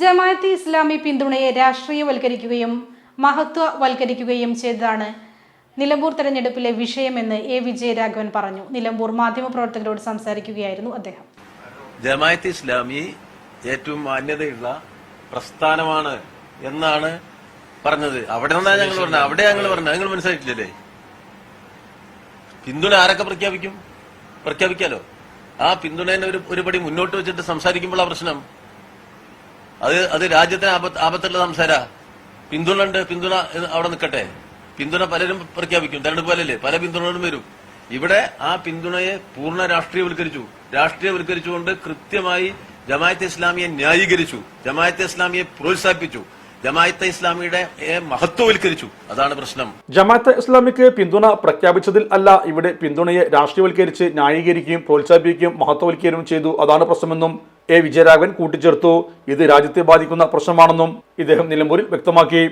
ജമാഅത്തെ ഇസ്ലാമി പിന്തുണയെ രാഷ്ട്രീയവൽക്കരിക്കുകയും മഹത്വവൽക്കരിക്കുകയും ചെയ്തതാണ് നിലമ്പൂർ തെരഞ്ഞെടുപ്പിലെ വിഷയമെന്ന് എ വിജയരാഘവൻ പറഞ്ഞു. നിലമ്പൂർ മാധ്യമപ്രവർത്തകരോട് സംസാരിക്കുകയായിരുന്നു അദ്ദേഹം. ജമായത്ത് ഇസ്ലാമി ഏറ്റവും മാന്യതയുള്ള പ്രസ്ഥാനമാണ് എന്നാണ് പറഞ്ഞത്. അവിടെ നിന്നാണ് ഞങ്ങൾ പറഞ്ഞത്. അവിടെ ഞങ്ങൾ പറഞ്ഞത്. നിങ്ങൾ മനസ്സിലായിട്ടില്ലല്ലേ? പിന്തുണ ആരൊക്കെ പ്രഖ്യാപിക്കും? പ്രഖ്യാപിക്കാലോ? ആ പിന്തുണേനെ ഒരു ഒരുപടി മുന്നോട്ട് വെച്ചിട്ട് സംസാരിക്കുമ്പോഴുള്ള പ്രശ്നം. അത് അത് രാജ്യത്തിന് ആപത്ത് ആപത്തുള്ള സംസാര. പിന്തുണ ഉണ്ട് പിന്തുണ അവിടെ നിൽക്കട്ടെ. പിന്തുണ പലരും പ്രഖ്യാപിക്കും. തെരഞ്ഞെടുപ്പ് പോലല്ലേ? പല പിന്തുണകളും വരും. ഇവിടെ ആ പിന്തുണയെ പൂർണ രാഷ്ട്രീയവൽക്കരിച്ചു. രാഷ്ട്രീയവൽക്കരിച്ചുകൊണ്ട് കൃത്യമായി ജമായത്തെ ഇസ്ലാമിയെ ന്യായീകരിച്ചു. ജമായത്തെ ഇസ്ലാമിയെ പ്രോത്സാഹിപ്പിച്ചു. ജമായത്തെ ഇസ്ലാമിയുടെ മഹത്വവൽക്കരിച്ചു. അതാണ് പ്രശ്നം. ജമാഅത്തെ ഇസ്ലാമിക്ക് പിന്തുണ പ്രഖ്യാപിച്ചതിൽ അല്ല ഇവിടെ പിന്തുണയെ രാഷ്ട്രീയവൽക്കരിച്ച് ന്യായീകരിക്കുകയും പ്രോത്സാഹിപ്പിക്കുകയും മഹത്വവൽക്കരിക്കുകയും ചെയ്തു. അതാണ് പ്രശ്നമെന്നും എ. വിജയരാഘവൻ കൂട്ടിച്ചേർത്തു. ഇത് രാജ്യത്തെ ബാധിക്കുന്ന പ്രശ്നമാണെന്നും ഇദ്ദേഹം നിലമ്പൂരിൽ വ്യക്തമാക്കി.